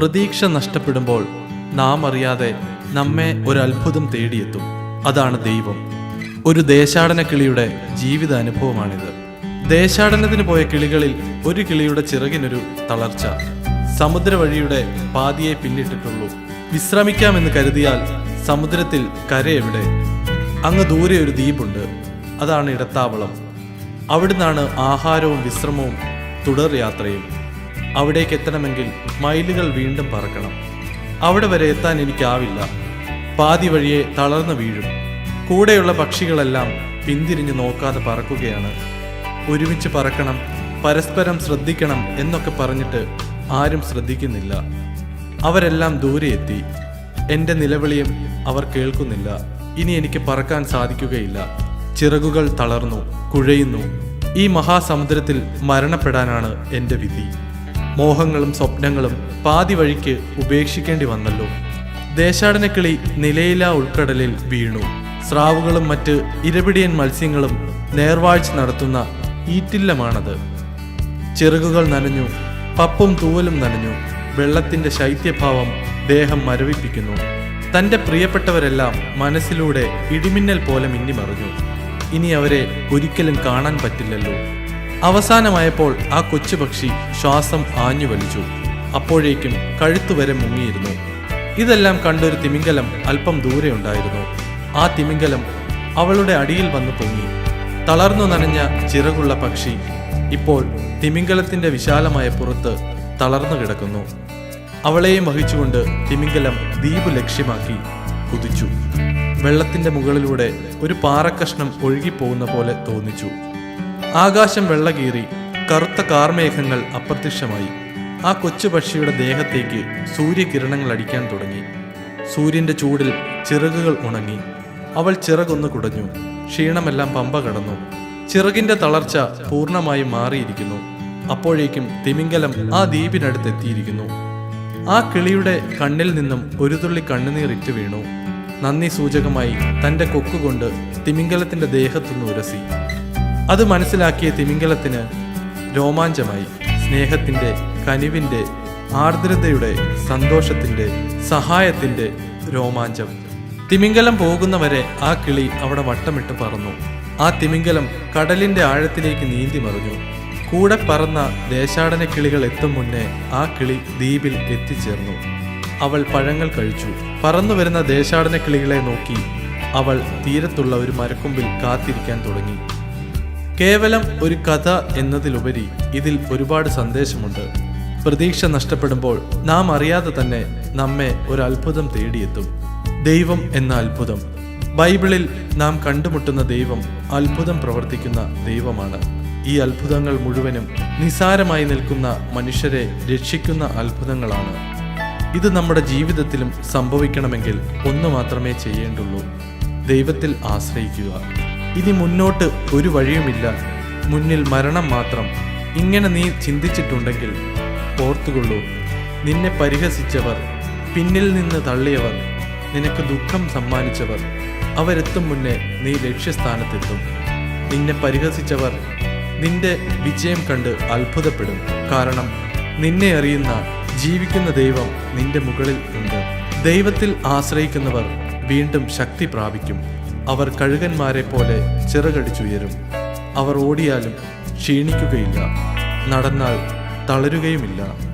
പ്രതീക്ഷ നഷ്ടപ്പെടുമ്പോൾ നാം അറിയാതെ നമ്മെ ഒരു അത്ഭുതം തേടിയെത്തും. അതാണ് ദൈവം. ഒരു ദേശാടന കിളിയുടെ ജീവിത അനുഭവമാണിത്. ദേശാടനത്തിന് പോയ കിളികളിൽ ഒരു കിളിയുടെ ചിറകിനൊരു തളർച്ച. സമുദ്ര വഴിയുടെ പാതിയെ പിന്നിട്ടിട്ടുള്ളൂ. വിശ്രമിക്കാമെന്ന് കരുതിയാൽ സമുദ്രത്തിൽ കരയെവിടെ അങ്ങ് ദൂരെ ഒരു ദ്വീപുണ്ട്. അതാണ് ഇടത്താവളം. അവിടുന്നാണ് ആഹാരവും വിശ്രമവും തുടർ യാത്രയും. അവിടേക്ക് എത്തണമെങ്കിൽ മൈലുകൾ വീണ്ടും പറക്കണം. അവിടെ വരെ എത്താൻ എനിക്കാവില്ല. പാതി വഴിയെ തളർന്നു വീഴും. കൂടെയുള്ള പക്ഷികളെല്ലാം പിന്തിരിഞ്ഞു നോക്കാതെ പറക്കുകയാണ്. ഒരുമിച്ച് പറക്കണം പരസ്പരം ശ്രദ്ധിക്കണം എന്നൊക്കെ പറഞ്ഞിട്ട് ആരും ശ്രദ്ധിക്കുന്നില്ല. അവരെല്ലാം ദൂരെ എത്തി. എന്റെ നിലവിളിയും അവർ കേൾക്കുന്നില്ല. ഇനി എനിക്ക് പറക്കാൻ സാധിക്കുകയില്ല. ചിറകുകൾ തളർന്നു കുഴയുന്നു. ഈ മഹാസമുദ്രത്തിൽ മരണപ്പെടാനാണ് എന്റെ വിധി. മോഹങ്ങളും സ്വപ്നങ്ങളും പാതി വഴിക്ക് ഉപേക്ഷിക്കേണ്ടി വന്നല്ലോ. ദേശാടനക്കിളി നിലയില ഉൾക്കടലിൽ വീണു. സ്രാവുകളും മറ്റ് ഇരപിടിയൻ മത്സ്യങ്ങളും നേർവാഴ്ച നടത്തുന്ന ഈറ്റില്ലമാണത്. ചിറകുകൾ നനഞ്ഞു പപ്പും തൂവലും നനഞ്ഞു വെള്ളത്തിന്റെ ശൈത്യഭാവം ദേഹം മരവിപ്പിക്കുന്നു. തന്റെ പ്രിയപ്പെട്ടവരെല്ലാം മനസ്സിലൂടെ ഇടിമിന്നൽ പോലെ മിന്നിമറിഞ്ഞു. ഇനി അവരെ ഒരിക്കലും കാണാൻ പറ്റില്ലല്ലോ. അവസാനമായപ്പോൾ ആ കൊച്ചുപക്ഷി ശ്വാസം ആഞ്ഞു വലിച്ചു. അപ്പോഴേക്കും കഴുത്തുവരെ മുങ്ങിയിരുന്നു. ഇതെല്ലാം കണ്ടൊരു തിമിംഗലം അല്പം ദൂരെ ഉണ്ടായിരുന്നു. ആ തിമിംഗലം അവളുടെ അടിയിൽ വന്നു പൊങ്ങി. തളർന്നു നനഞ്ഞ ചിറകുള്ള പക്ഷി ഇപ്പോൾ തിമിംഗലത്തിന്റെ വിശാലമായ പുറത്ത് തളർന്നു കിടക്കുന്നു. അവളെയും വഹിച്ചുകൊണ്ട് തിമിംഗലം ദ്വീപ് ലക്ഷ്യമാക്കി കുതിച്ചു. വെള്ളത്തിന്റെ മുകളിലൂടെ ഒരു പാറക്കഷ്ണം ഒഴുകിപ്പോകുന്ന പോലെ തോന്നിച്ചു. ആകാശം വെള്ളകീറി കറുത്ത കാർമേഘങ്ങൾ അപ്രത്യക്ഷമായി. ആ കൊച്ചു പക്ഷിയുടെ ദേഹത്തേക്ക് സൂര്യകിരണങ്ങൾ അടിക്കാൻ തുടങ്ങി. സൂര്യന്റെ ചൂടിൽ ചിറകുകൾ ഉണങ്ങി. അവൾ ചിറകൊന്ന് കുടഞ്ഞു. ക്ഷീണമെല്ലാം പമ്പ കടന്നു. ചിറകിന്റെ തളർച്ച പൂർണമായും മാറിയിരിക്കുന്നു. അപ്പോഴേക്കും തിമിംഗലം ആ ദ്വീപിനടുത്തെത്തിയിരിക്കുന്നു ആ കിളിയുടെ കണ്ണിൽ നിന്നും ഒരു തുള്ളി കണ്ണുനീർ ഇറ്റു വീണു. നന്ദി സൂചകമായി തന്റെ കൊക്കുകൊണ്ട് തിമിംഗലത്തിന്റെ ദേഹത്തുനിന്ന് ഉരസി. അത് മനസ്സിലാക്കിയ തിമിംഗലത്തിന് രോമാഞ്ചമായി സ്നേഹത്തിന്റെ കനിവിന്റെ ആർദ്രതയുടെ സന്തോഷത്തിന്റെ സഹായത്തിന്റെ രോമാഞ്ചം. തിമിംഗലം പോകുന്നവരെ ആ കിളി അവിടെ വട്ടമിട്ട് പറന്നു. ആ തിമിംഗലം കടലിന്റെ ആഴത്തിലേക്ക് നീന്തി മറിഞ്ഞു. കൂടെ പറന്ന ദേശാടന കിളികൾ എത്തും മുന്നേ ആ കിളി ദ്വീപിൽ എത്തിച്ചേർന്നു. അവൾ പഴങ്ങൾ കഴിച്ചു. പറന്നു വരുന്ന ദേശാടന കിളികളെ നോക്കി അവൾ തീരത്തുള്ള ഒരു മരക്കൊമ്പിൽ കാത്തിരിക്കാൻ തുടങ്ങി. കേവലം ഒരു കഥ എന്നതിലുപരി ഇതിൽ ഒരുപാട് സന്ദേശമുണ്ട്. പ്രതീക്ഷ നഷ്ടപ്പെടുമ്പോൾ നാം അറിയാതെ തന്നെ നമ്മെ ഒരു അത്ഭുതം തേടിയെത്തും. ദൈവം എന്ന അത്ഭുതം. ബൈബിളിൽ നാം കണ്ടുമുട്ടുന്ന ദൈവം അത്ഭുതം പ്രവർത്തിക്കുന്ന ദൈവമാണ്. ഈ അത്ഭുതങ്ങൾ മുഴുവനും നിസാരമായി നിൽക്കുന്ന മനുഷ്യരെ രക്ഷിക്കുന്ന അത്ഭുതങ്ങളാണ്. ഇത് നമ്മുടെ ജീവിതത്തിലും സംഭവിക്കണമെങ്കിൽ ഒന്ന് മാത്രമേ ചെയ്യേണ്ടുള്ളൂ. ദൈവത്തിൽ ആശ്രയിക്കുക. ഇനി മുന്നോട്ട് ഒരു വഴിയുമില്ല. മുന്നിൽ മരണം മാത്രം. ഇങ്ങനെ നീ ചിന്തിച്ചിട്ടുണ്ടെങ്കിൽ ഓർത്തുകൊള്ളൂ. നിന്നെ പരിഹസിച്ചവർ പിന്നിൽ നിന്ന് തള്ളിയവർ നിനക്ക് ദുഃഖം സമ്മാനിച്ചവർ അവരെത്തും മുന്നേ നീ ലക്ഷ്യസ്ഥാനത്തെത്തും. നിന്നെ പരിഹസിച്ചവർ നിന്റെ വിജയം കണ്ട് അത്ഭുതപ്പെടും. കാരണം നിന്നെ അറിയുന്ന ജീവിക്കുന്ന ദൈവം നിന്റെ മുകളിൽ ഉണ്ട്. ദൈവത്തിൽ ആശ്രയിക്കുന്നവർ വീണ്ടും ശക്തി പ്രാപിക്കും. അവർ കഴുകന്മാരെ പോലെ ചിറകടിച്ചുയരും. അവർ ഓടിയാലും ക്ഷീണിക്കുകയില്ല. നടന്നാൽ തളരുകയുമില്ല.